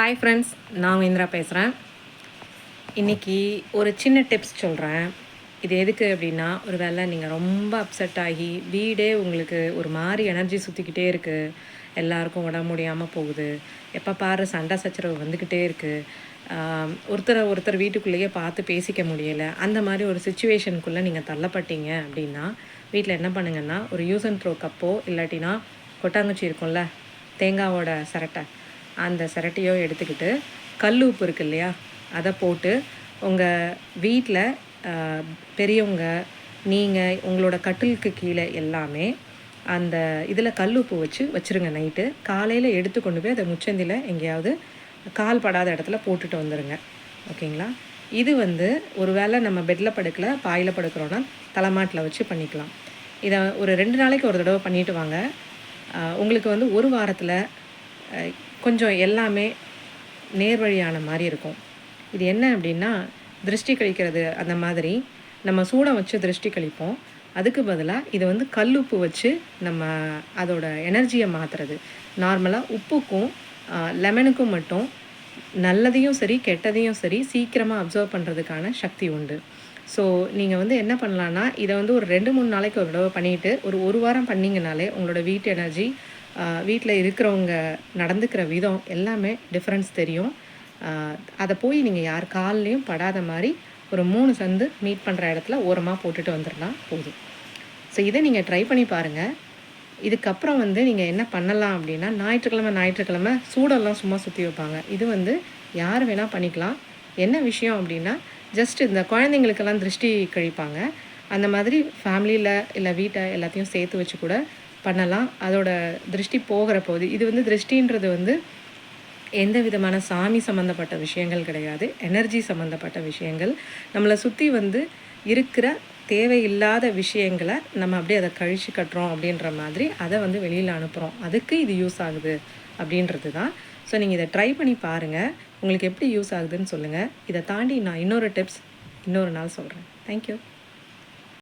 Hi friends நான் இந்திரா பேசுகிறேன் இன்றைக்கி ஒரு சின்ன டிப்ஸ் சொல்கிறேன் இது எதுக்கு அப்படின்னா ஒரு வேளை நீங்கள் ரொம்ப அப்செட் ஆகி வீடே உங்களுக்கு ஒரு மாதிரி எனர்ஜி சுற்றிக்கிட்டே இருக்குது எல்லாருக்கும் உடம்பு முடியாமல் போகுது. எப்போ பாரு சண்டை சச்சரவு வந்துக்கிட்டே இருக்குது ஒருத்தரை ஒருத்தர் வீட்டுக்குள்ளேயே பார்த்து பேசிக்க முடியலை. அந்த மாதிரி ஒரு சுச்சுவேஷனுக்குள்ளே நீங்கள் தள்ளப்பட்டீங்க அப்படின்னா வீட்டில் என்ன பண்ணுங்கன்னா ஒரு யூஸ் அண்ட் த்ரோ கப்போ இல்லாட்டினா கொட்டாங்குச்சி இருக்கும்ல தேங்காவோட சரட்டை. அந்த சிரட்டையோ எடுத்துக்கிட்டு கல் உப்பு இருக்கு இல்லையா அதை போட்டு உங்கள் வீட்டில் பெரியவங்க நீங்கள் உங்களோட கட்டிலுக்கு கீழே எல்லாமே அந்த இதில் கல் உப்பு வச்சு வச்சுருங்க நைட்டு. காலையில் எடுத்து கொண்டு போய் அதை முச்சந்தியில் எங்கேயாவது கால் படாத இடத்துல போட்டுட்டு வந்துடுங்க ஓகேங்களா? இது வந்து ஒரு வேளை நம்ம பெட்டில் படுக்கல பாயில் படுக்கிறோன்னா தலைமாட்டில் வச்சு பண்ணிக்கலாம். இதை ஒரு ரெண்டு நாளைக்கு ஒரு தடவை பண்ணிட்டு வாங்க. உங்களுக்கு வந்து ஒரு வாரத்தில் கொஞ்சம் எல்லாமே நேர்வழியான மாதிரி இருக்கும். இது என்ன அப்படின்னா திருஷ்டி கழிக்கிறது அந்த மாதிரி நம்ம சூடம் வச்சு திருஷ்டி கழிப்போம். அதுக்கு பதிலாக இது வந்து கல்லுப்பு வச்சு நம்ம அதோட எனர்ஜியை மாற்றுறது நார்மலாக உப்புக்கும் லெமனுக்கும் மட்டும் நல்லதையும் சரி கெட்டதையும் சரி சீக்கிரமாக அப்சர்வ் பண்ணுறதுக்கான சக்தி உண்டு. ஸோ நீங்கள் வந்து என்ன பண்ணலான்னா இதை வந்து ஒரு ரெண்டு மூணு நாளைக்கு ஒரு தடவை பண்ணிவிட்டு ஒரு ஒரு வாரம் பண்ணிங்கனாலே உங்களோட வீட்டு எனர்ஜி வீட்டில் இருக்கிறவங்க நடந்துக்கிற விதம் எல்லாமே டிஃப்ரென்ஸ் தெரியும். அதை போய் நீங்கள் யார் கால்லையும் படாத மாதிரி ஒரு மூணு சந்து மீட் பண்ணுற இடத்துல ஓரமாக போட்டுட்டு வந்துடலாம் போதும். ஸோ இதை நீங்கள் ட்ரை பண்ணி பாருங்கள் இதுக்கப்புறம் வந்து நீங்கள் என்ன பண்ணலாம் அப்படின்னா ஞாயிற்றுக்கிழமை ஞாயிற்றுக்கிழமை சூடெல்லாம் சும்மா சுற்றி வைப்பாங்க. இது வந்து யார் வேணால் பண்ணிக்கலாம். என்ன விஷயம் அப்படின்னா ஜஸ்ட் இந்த குழந்தைங்களுக்கெல்லாம் திருஷ்டி கழிப்பாங்க. அந்த மாதிரி ஃபேமிலியில் இல்லை வீட்டை எல்லாத்தையும் சேர்த்து வச்சு கூட பண்ணலாம். அதோட திருஷ்டி போகிற போது இது வந்து திருஷ்டின்றது வந்து எந்த விதமான சாமி சம்மந்தப்பட்ட விஷயங்கள் கிடையாது. எனர்ஜி சம்மந்தப்பட்ட விஷயங்கள். நம்மளை சுற்றி வந்து இருக்கிற தேவையில்லாத விஷயங்களை நம்ம அப்படியே அதை கழிச்சு கட்டுறோம் அப்படின்ற மாதிரி அதை வந்து வெளியில் அனுப்புகிறோம் அதுக்கு இது யூஸ் ஆகுது அப்படின்றது தான் ஸோ நீங்கள் இதை ட்ரை பண்ணி பாருங்கள் உங்களுக்கு எப்படி யூஸ் ஆகுதுன்னு சொல்லுங்கள் இதை தாண்டி நான் இன்னொரு டிப்ஸ் இன்னொரு நாள் சொல்கிறேன் தேங்க்யூ